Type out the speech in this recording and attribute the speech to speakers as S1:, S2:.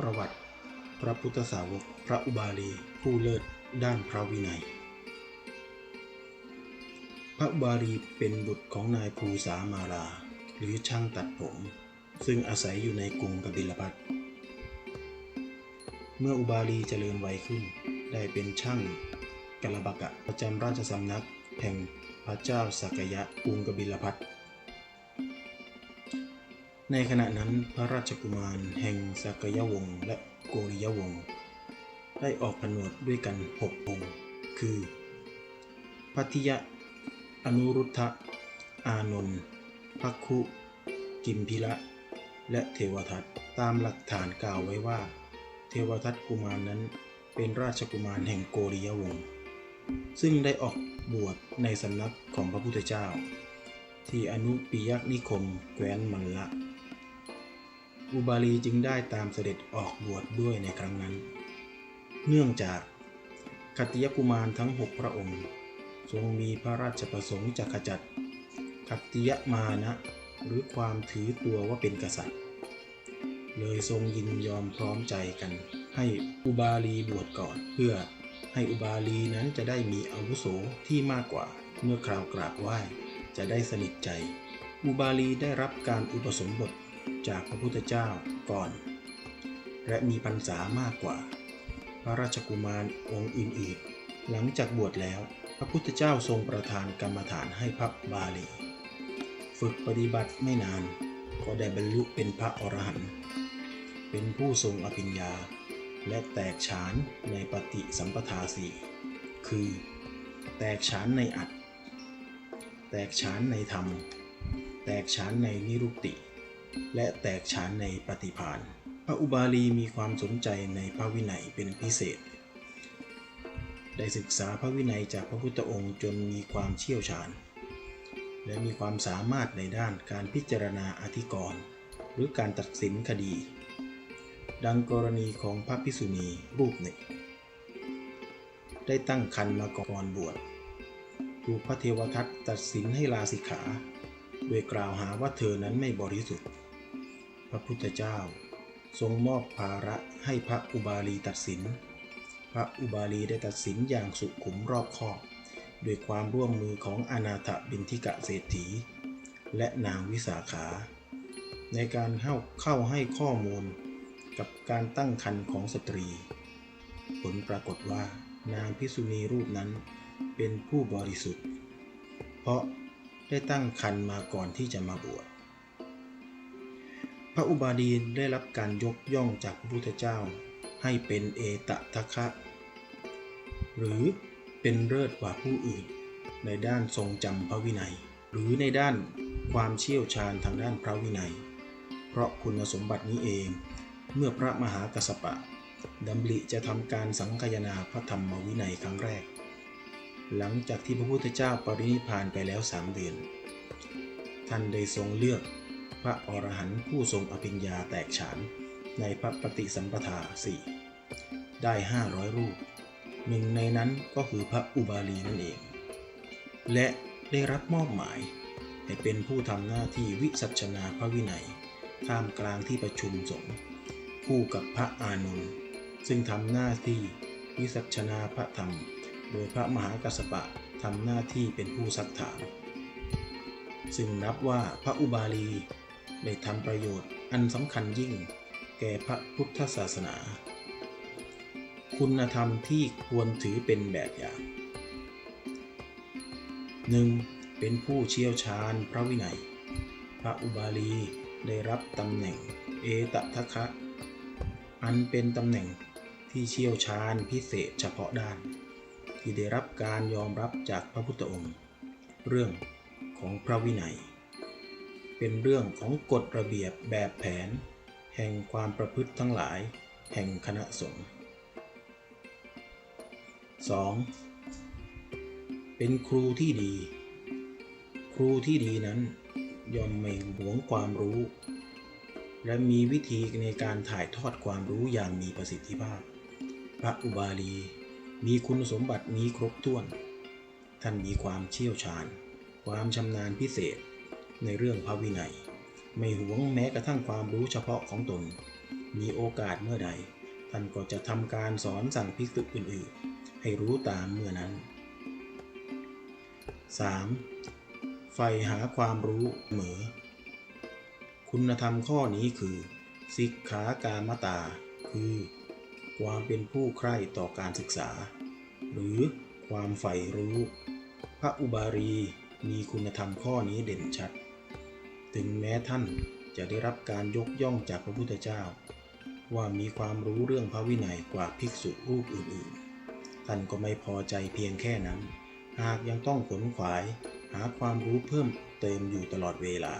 S1: ประวัติ พระพุทธสาวกพระอุบาลีผู้เลิศด้านพระวินัย พระอุบาลีเป็นบุตรของนายภูสามาลาหรือช่างตัดผม ซึ่งอาศัยอยู่ในกรุงกบิลพัทเมื่ออุบาลีเจริญวัยขึ้น ได้เป็นช่างกลบกะประจำราชสำนักแห่งพระเจ้าสักยะกรุงกบิลพัท ในขณะนั้นพระราชกุมารแห่งสักยวงศ์และโกริยวงศ์ได้ออกผนวดด้วยกันหกองค์ คือพัทยะ อนุรุทธะ อานนท์พักคุ กิมพิละ และเทวทัตตามหลักฐานกล่าวไว้ว่า เทวทัตกุมารนนั้นเป็นราชกุมารแห่งโกริยวงศ์ซึ่งได้ออกบวชในสำนักของพระพุทธเจ้า ที่อนุปิยนิคมแคว้นมันละ อุบาลีจึงได้ตามเสด็จออกบวชดด้วยในครั้งนั้น เนื่องจากกัตติยกุมารทั้งหกพระองค์ ทรงมีพระราชประสงค์จะขจัดกัตติยมานะหรือความถือตัวว่าเป็นกษัตริย์ เลยทรงยินยอมพร้อมใจกัน ให้อุบาลีบวชก่อน เพื่อให้อุบาลีนั้นจะได้มีอาวุโสที่มากกว่าเมื่อคราวกราบไหว้จะได้สนิทใจ อุบาลีได้รับการอุปสมบท จากพระพุทธเจ้าก่อน และมีพรรษามากกว่า พระราชกุมารองค์อื่นๆหลังจากบวชแล้ว พระพุทธเจ้าทรงประทานกรรมฐานให้พระบาลี ฝึกปฏิบัติไม่นาน ก็ได้บรรลุเป็นพระอรหันต์เป็นผู้ทรงอภิญญา และแตกฉานในปฏิสัมปทาสี่คือ แตกฉานในอัตแตกฉานในธรรม แตกฉานในนิรุตติ และแตกฉานในปฏิพานพระอุบาลีมีความสนใจในพระวินัยเป็นพิเศษ ได้ศึกษาพระวินัยจากพระพุทธองค์จนมีความเชี่ยวชาญ และมีความสามารถในด้านการพิจารณาอธิกรณ์หรือการตัดสินคดี ดังกรณีของพระพิสุณีรูปหนึ่ง ได้ตั้งคันมาก่อนบวชถูกพระเทวทัตตัดสินให้ลาสิกขา โดยกล่าวหาว่าเธอนั้นไม่บริสุทธิ์ พระพุทธเจ้า ทรงมอบภาระให้พระอุบาลีตัดสิน พระอุบาลีได้ตัดสินอย่างสุขุมรอบคอบด้วยความร่วมมือของอนาถบินทิกะเศรษฐี และนางวิสาขา ในการเข้าเข้าให้ข้อมูลกับการตั้งครรภ์ของสตรี ผลปรากฏว่านางพิสุณีรูปนั้นเป็นผู้บริสุทธิ์ เพราะได้ตั้งครรภ์มาก่อนที่จะมาบวช ระอุบาลีได้รับการยกย่องจากพระพุทธเจ้า ให้เป็นเอตทะคะ หรือเป็นเลิศกว่าผู้อื่น ในด้านทรงจำพระวินัย หรือในด้านความเชี่ยวชาญทางด้านพระวินัย เพราะคุณสมบัตินี้เอง เมื่อพระมหากัสสปะดำริจะทำการสังคายนาพระธรรมวินัยครั้งแรก หลังจากที่พระพุทธเจ้าปรินิพพานไปแล้วสามเดือน ท่านได้ทรงเลือก พระอรหันต์ผู้ทรงอภิญญาแตกฉาน ในพระปฏิสัมปทาสี่ได้ 500 รูป หนึ่งในนั้นก็คือพระอุบาลีนั่นเอง และได้รับมอบหมาย ให้เป็นผู้ทำหน้าที่วิสัชนาพระวินัย ท่ามกลางที่ประชุมสงฆ์คู่กับพระอานนท์ซึ่งทำหน้าที่วิสัชนาพระธรรม โดยพระมหากัสสปะทำหน้าที่เป็นผู้ซักถาม ซึ่งนับว่าพระอุบาลี ได้ทำประโยชน์อันสำคัญยิ่งแก่พระพุทธศาสนา คุณธรรมที่ควรถือเป็นแบบอย่าง 1. เป็นผู้เชี่ยวชาญพระวินัย พระอุบาลีได้รับตำแหน่งเอตทะคะอันเป็นตำแหน่งที่เชี่ยวชาญพิเศษเฉพาะด้าน ที่ได้รับการยอมรับจากพระพุทธองค์ เรื่องของพระวินัย เป็นเรื่องของกฎระเบียบแบบแผน แห่งความประพฤติทั้งหลาย แห่งคณะสงฆ์ 2. เป็นครูที่ดี ครูที่ดีนั้น ย่อมไม่หวงความรู้ และมีวิธีในการถ่ายทอดความรู้อย่างมีประสิทธิภาพ พระอุบาลีมีคุณสมบัตินี้ครบถ้วน ท่านมีความเชี่ยวชาญ ความชำนาญพิเศษ ในเรื่องพระวินัย ไม่หวงแม้กระทั่งความรู้เฉพาะของตน มีโอกาสเมื่อใด ท่านก็จะทำการสอนสั่งภิกษุอื่นๆ ให้รู้ตามเมื่อนั้น 3. ใฝ่หาความรู้เสมอคุณธรรมข้อนี้คือ สิกขากามตา คือ ความเป็นผู้ใคร่ต่อการศึกษา หรือความใฝ่รู้ พระอุบารีมีคุณธรรมข้อนี้เด่นชัด ถึงแม้ท่านจะได้รับการยกย่องจากพระพุทธเจ้า ว่ามีความรู้เรื่องพระวินัยกว่าภิกษุรูปอื่นๆ ท่านก็ไม่พอใจเพียงแค่นั้น หากยังต้องขนขวายหาความรู้เพิ่มเติมอยู่ตลอดเวลา